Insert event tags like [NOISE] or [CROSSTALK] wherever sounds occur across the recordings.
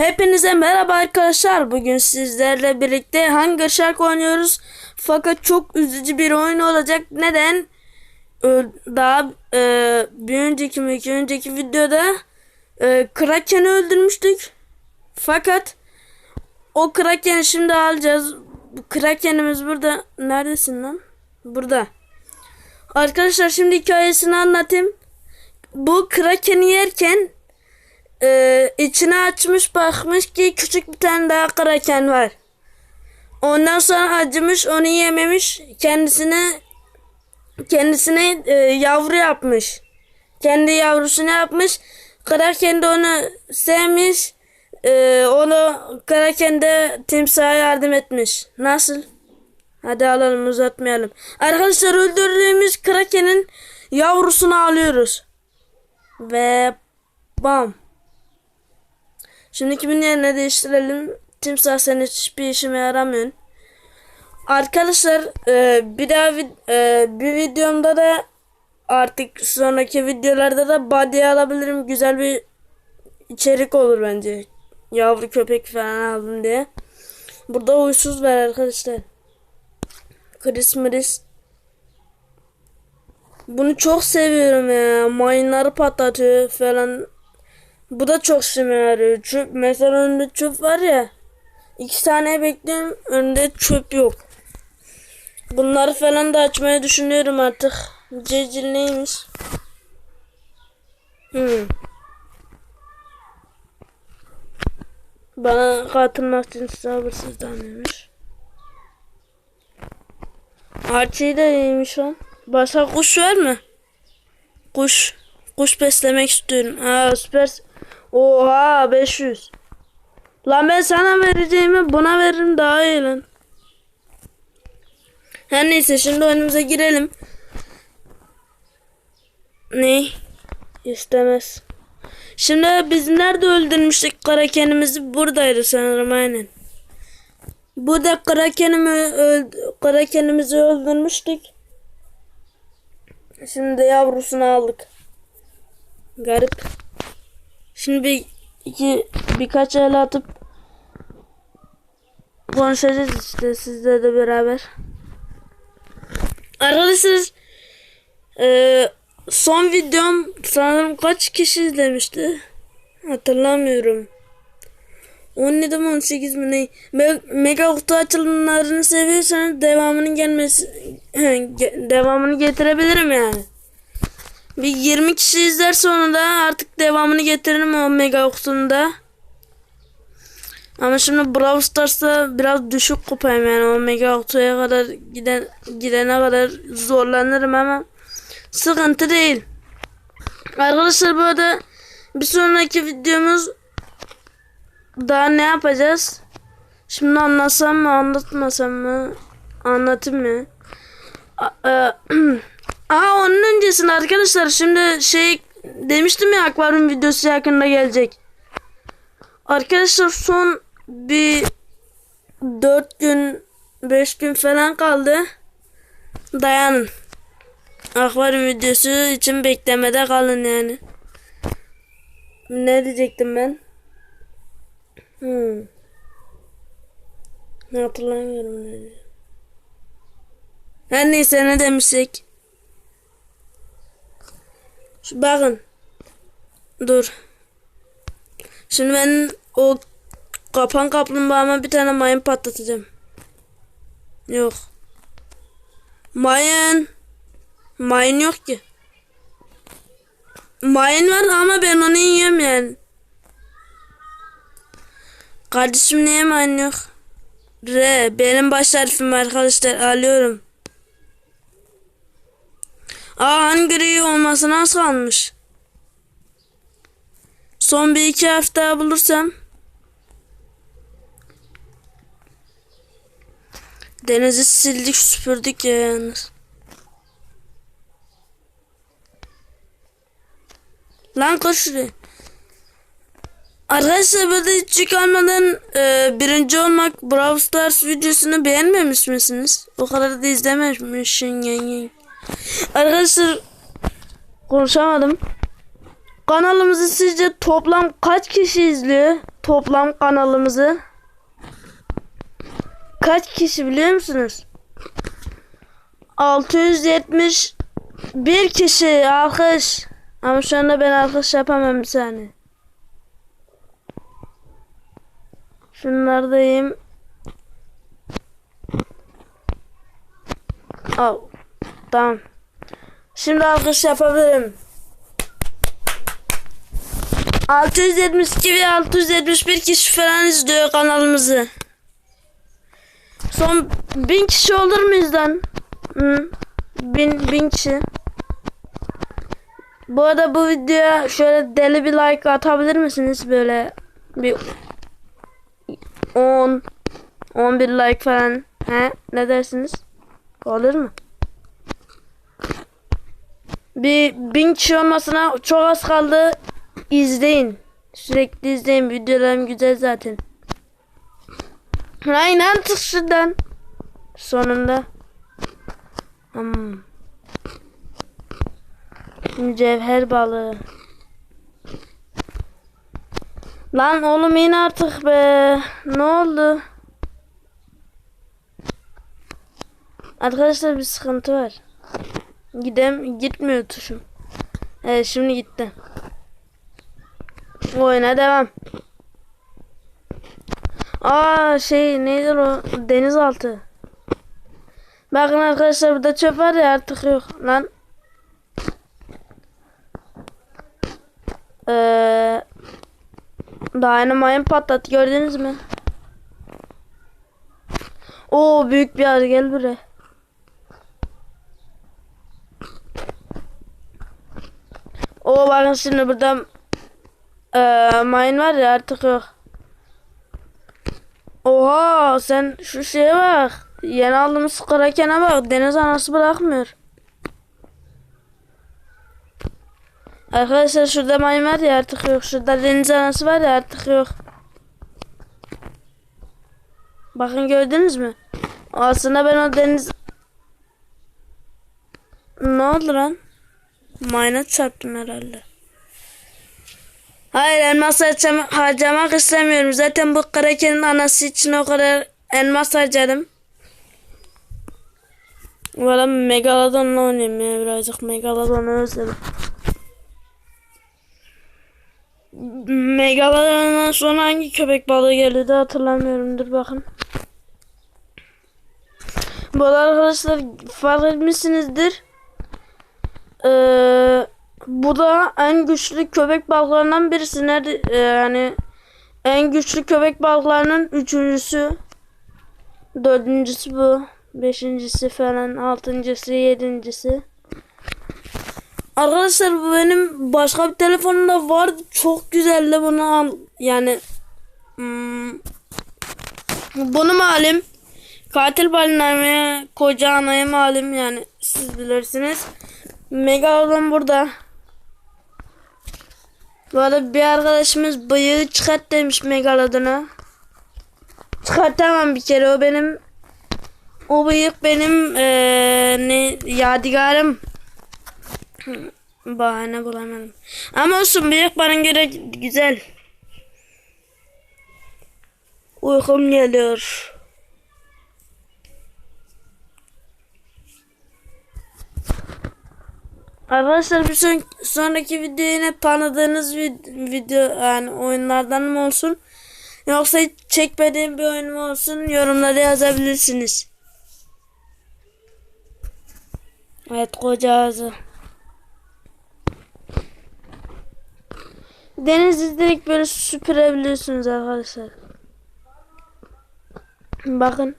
Hepinize merhaba arkadaşlar. Bugün sizlerle birlikte Hunger Shark oynuyoruz. Fakat çok üzücü bir oyun olacak. Neden? Daha e, bir önceki mi iki önceki videoda e, Kraken'i öldürmüştük. Fakat o Kraken'i şimdi alacağız. Kraken'imiz burada. Neredesin lan? Burada. Arkadaşlar şimdi hikayesini anlatayım. Bu Kraken'i yerken e, içine açmış bakmış ki küçük bir tane daha kraken var. Ondan sonra acımış onu yememiş kendisine kendisine e, yavru yapmış. Kendi yavrusunu yapmış. Kraken de onu sevmiş. E, onu Kraken de timsaha yardım etmiş. Nasıl? Hadi alalım uzatmayalım. Arkadaşlar öldürdüğümüz Kraken'in yavrusunu alıyoruz. Ve bam. Şimdi kimin yerine değiştirelim. Timsah sen hiçbir işime yaramıyorsun. Arkadaşlar e, bir daha vid- e, bir videomda da artık sonraki videolarda da body alabilirim. Güzel bir içerik olur bence. Yavru köpek falan aldım diye. Burada uysuz var arkadaşlar. Chris Miris. Bunu çok seviyorum ya. Mayınları patlatıyor falan. Bu da çok işime yarıyor. Çöp, mesela önünde çöp var ya. İki saniye bekliyorum. Önünde çöp yok. Bunları falan da açmayı düşünüyorum artık. Cecil neymiş? Hmm. Bana katılmak için sabırsızlanıyormuş. Archie de iyiymiş lan. Başka kuş var mı? Kuş. Kuş beslemek istiyorum. Aa süper. Oha 500. Lan ben sana vereceğimi buna veririm daha iyi lan. Her neyse şimdi oyunumuza girelim. Ne? İstemez. Şimdi biz nerede öldürmüştük Kraken'imizi? Buradaydı sanırım aynen. Burada Kraken'imi öld Kraken'imizi öldürmüştük. Şimdi yavrusunu aldık. Garip. Şimdi bir iki birkaç el atıp konuşacağız işte sizle beraber. Arkadaşlar eee, son videom sanırım kaç kişi izlemişti? Hatırlamıyorum. 17 mi 18 mi ne? Me- Mega kutu açılımlarını seviyorsanız devamının gelmesi [LAUGHS] ge- devamını getirebilirim yani. Bir 20 kişi izlerse onu da artık devamını getiririm o mega kutumda. Ama şimdi Brawl Stars'ta biraz düşük kupayım yani o mega kutuya kadar giden gidene kadar zorlanırım ama sıkıntı değil. Arkadaşlar bu arada bir sonraki videomuz daha ne yapacağız? Şimdi anlatsam mı anlatmasam mı? Anlatayım mı? [CLEARS THROAT] Aa onun öncesinde arkadaşlar şimdi şey demiştim ya akvaryum videosu yakında gelecek. Arkadaşlar son bir 4 gün 5 gün falan kaldı. Dayanın. Akvaryum videosu için beklemede kalın yani. Ne diyecektim ben? Hmm. Hatırlamıyorum ne diyeceğim. Her neyse ne demiştik. Bakın. Dur. Şimdi ben o kapan kaplumbağama bir tane mayın patlatacağım. Yok. Mayın. Mayın yok ki. Mayın var ama ben onu yiyeyim yani. Kardeşim niye mayın yok? R. Benim baş harfim arkadaşlar. Alıyorum. Aa Hungry olmasına az kalmış. Son bir iki harf daha bulursam. Denizi sildik süpürdük ya yalnız. Lan koş. Arkadaşlar burada hiç çıkarmadan e, birinci olmak Brawl Stars videosunu beğenmemiş misiniz? O kadar da izlememişsin yani. Arkadaşlar konuşamadım. Kanalımızı sizce toplam kaç kişi izliyor? Toplam kanalımızı. Kaç kişi biliyor musunuz? 671 kişi alkış. Ama şu anda ben alkış yapamam bir saniye. Şunlardayım. Al. Tamam. Şimdi alkış yapabilirim. 672 ve 671 kişi falan izliyor kanalımızı. Son 1000 kişi olur muyuz lan? Hı. 1000 1000 kişi. Bu arada bu videoya şöyle deli bir like atabilir misiniz böyle bir 10 11 like falan. He? Ne dersiniz? Olur mu? Bir bin kişi olmasına çok az kaldı. İzleyin. Sürekli izleyin. Videolarım güzel zaten. Aynen artık şuradan. Sonunda. Hmm. Mücevher balığı. Lan oğlum in artık be. Ne oldu? Arkadaşlar bir sıkıntı var. Gidem gitmiyor tuşum. Evet şimdi gitti. Oyuna devam. Aa şey neydi o denizaltı. Bakın arkadaşlar burada çöp var ya artık yok lan. Ee, Dynamite patlattı gördünüz mü? Oo büyük bir yer gel buraya. O bakın şimdi burada ee, mine var ya artık yok. Oha sen şu şeye bak. Yeni aldığımız krakene bak. Deniz anası bırakmıyor. Arkadaşlar şurada mine var ya artık yok. Şurada deniz anası var ya artık yok. Bakın gördünüz mü? Aslında ben o deniz... Ne oldu lan? Mayna çarptım herhalde. Hayır elmas harcam harcamak istemiyorum. Zaten bu krakenin anası için o kadar elmas harcadım. Valla Megalodon'la oynayayım ya birazcık Megalodon'u özledim. Megalodon'dan sonra hangi köpek balığı geldi hatırlamıyorum. Dur bakın. Bu arkadaşlar fark etmişsinizdir. Ee, bu da en güçlü köpek balıklarından birisi. Nerede, e, yani en güçlü köpek balıklarının üçüncüsü. Dördüncüsü bu. Beşincisi falan. Altıncısı, yedincisi. Arkadaşlar bu benim başka bir telefonumda var. Çok güzeldi bunu al. Yani hmm, bunu malim. Katil balinamaya koca anaya malim yani siz bilirsiniz. Megalodon burada. Bu arada bir arkadaşımız bıyığı çıkart demiş Megalodon'a. Çıkartamam bir kere o benim o bıyık benim ee, ne yadigarım. Bahane bulamadım. Ama olsun bıyık bana göre güzel. Uykum geliyor. Arkadaşlar bir son, sonraki video yine tanıdığınız vid video yani oyunlardan mı olsun yoksa hiç çekmediğim bir oyun mu olsun yorumlara yazabilirsiniz. Evet koca ağzı. Deniz direkt böyle süpürebiliyorsunuz arkadaşlar. Bakın.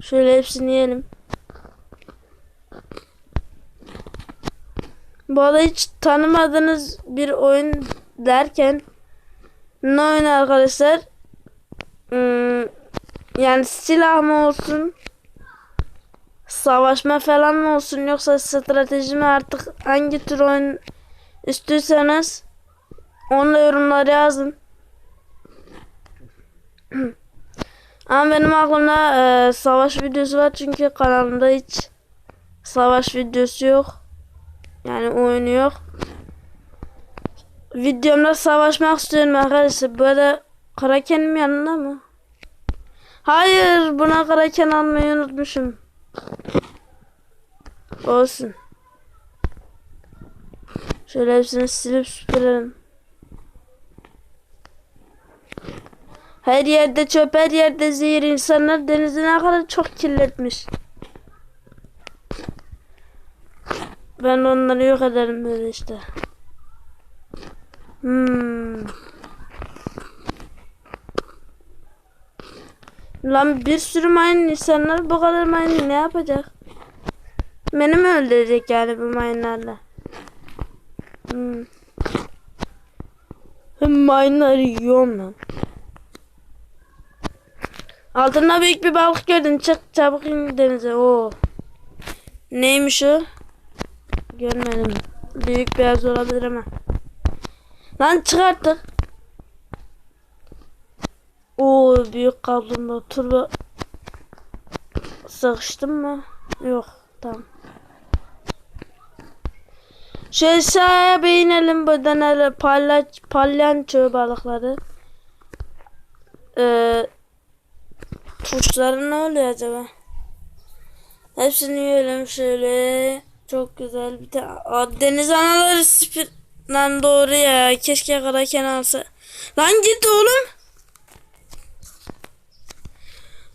Şöyle hepsini yiyelim. Bu arada hiç tanımadığınız bir oyun derken ne oyun arkadaşlar? Hmm, yani silah mı olsun? Savaşma falan mı olsun yoksa strateji mi artık hangi tür oyun istiyorsanız onu da yazın. [CLEARS THROAT] Ama benim aklımda e, savaş videosu var çünkü kanalımda hiç savaş videosu yok. Yani oyunu yok. Videomda savaşmak istiyorum arkadaşlar. Böyle Kraken'im yanında mı? Hayır buna Kraken almayı unutmuşum. Olsun. Şöyle hepsini silip süpürelim. Her yerde çöp, her yerde zehir. İnsanlar denizi ne kadar çok kirletmiş. Ben onları yok ederim böyle işte. Hmm. Lan bir sürü mayın insanlar bu kadar mayın ne yapacak? Beni mi öldürecek yani bu mayınlarla? Hmm. Hem mayınları yiyorum. Altında büyük bir balık gördüm. Çık çabuk in denize. Oo. Neymiş o? Görmedim. Büyük beyaz olabilir ama. Lan çıkarttık. Oo büyük kablonda turbo sıkıştım mı? Yok tamam. Şu aşağıya bir inelim buradan hele palya, palyanço balıkları. Ee, tuşları ne oluyor acaba? Hepsini yiyelim şöyle. Çok güzel bir de deniz anaları spir lan doğru ya. Keşke Kraken alsa. Lan git oğlum.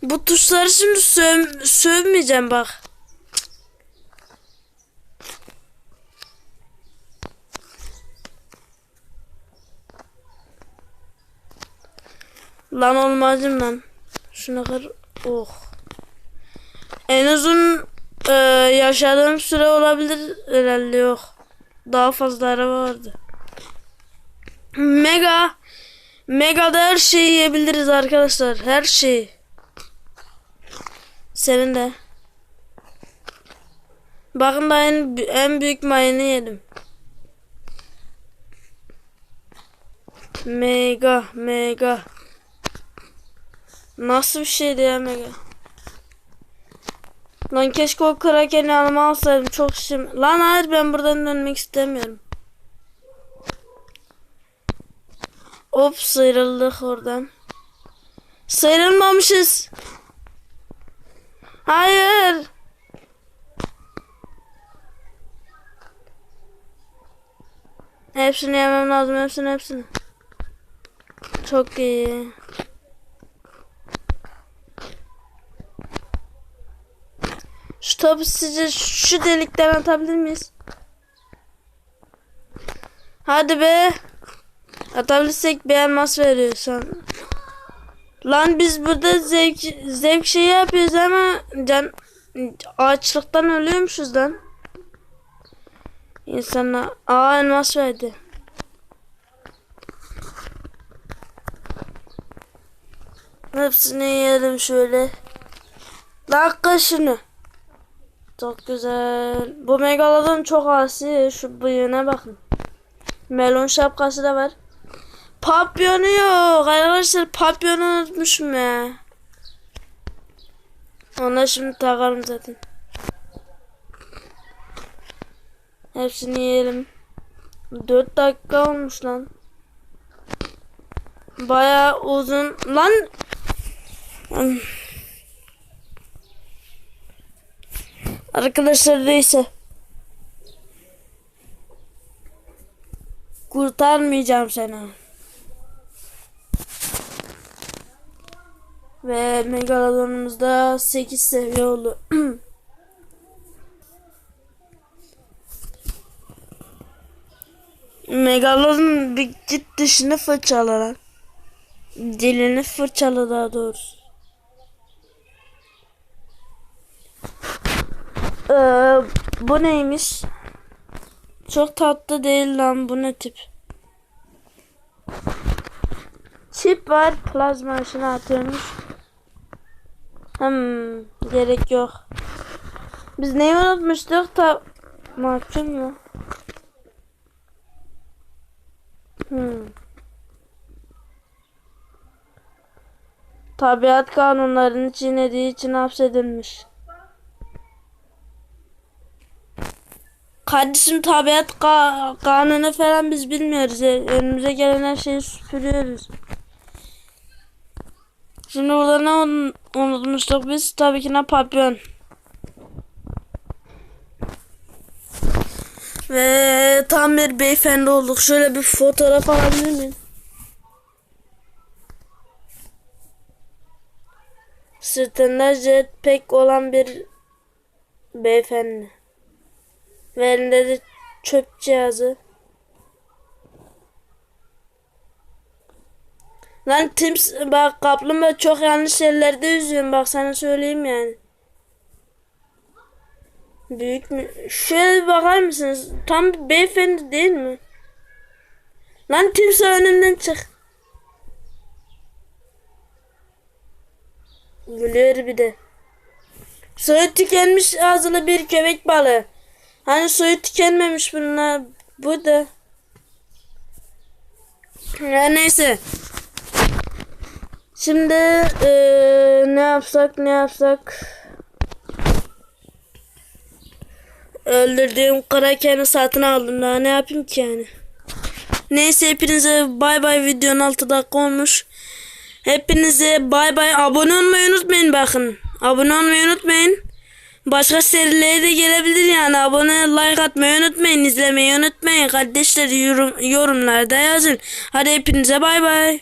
Bu tuşları şimdi söv sövmeyeceğim bak. Lan olmazım lan. Şuna kır. Oh. En uzun yaşadığım süre olabilir herhalde yok. Daha fazla araba vardı. Mega Mega'da her şeyi yiyebiliriz arkadaşlar. Her şeyi. Senin de. Bakın da en, en büyük mayını yedim. Mega mega. Nasıl bir şeydi ya mega? Lan keşke o krakeni alma alsaydım çok şim. Lan hayır ben buradan dönmek istemiyorum. Hop sıyrıldık oradan. Sıyrılmamışız. Hayır. Hepsini yemem lazım hepsini hepsini. Çok iyi. Şu topu sizce şu delikten atabilir miyiz? Hadi be. Atabilirsek bir elmas veriyor sen. Lan biz burada zevk zevk şey yapıyoruz ama can açlıktan ölüyormuşuz lan. İnsanlar aa elmas verdi. Hepsini yiyelim şöyle. Lan kaşını. Çok güzel. Bu megalodon çok asi. Şu bıyığına bakın. Melon şapkası da var. Papyonu yok. Arkadaşlar papyonu unutmuşum ya. Ona şimdi takarım zaten. Hepsini yiyelim. 4 dakika olmuş lan. Baya uzun. Lan. Arkadaşlar neyse. Kurtarmayacağım seni. Ve megalodonumuzda 8 seviye oldu. [CLEARS THROAT] Megalodon bir git dişini fırçala lan. Dilini fırçala daha doğrusu. Ee, bu neymiş? Çok tatlı değil lan bu ne tip? Çip var plazma ışını atıyormuş. Hmm, gerek yok. Biz neyi unutmuştuk da mahkum mu? Hmm. Tabiat kanunlarını çiğnediği için hapsedilmiş. Kardeşim tabiat ka- kanunu falan biz bilmiyoruz. ya. Önümüze gelen her şeyi süpürüyoruz. Şimdi burada ne un- unutmuştuk biz? Tabii ki ne papyon. Ve tam bir beyefendi olduk. Şöyle bir fotoğraf alabilir miyim? Sırtında jetpack olan bir beyefendi. Ve de çöp cihazı. Lan Tims bak kaplumbağa çok yanlış yerlerde yüzüyorum bak sana söyleyeyim yani. Büyük mü? Şöyle bakar mısınız? Tam bir beyefendi değil mi? Lan Timsah önümden çık. Gülüyor bir de. Suyu tükenmiş ağzına bir köpek balığı. Hani suyu tükenmemiş bunlar. Bu da. Ya neyse. Şimdi eee, ne yapsak ne yapsak. Öldürdüğüm Kraken'i satın aldım daha ne yapayım ki yani. Neyse hepinize bay bay videonun 6 dakika olmuş. Hepinize bay bay abone olmayı unutmayın bakın. Abone olmayı unutmayın. Başka serilere de gelebilir yani. Abone like atmayı unutmayın. izlemeyi unutmayın. Kardeşler yorum, yorumlarda yazın. Hadi hepinize bay bay.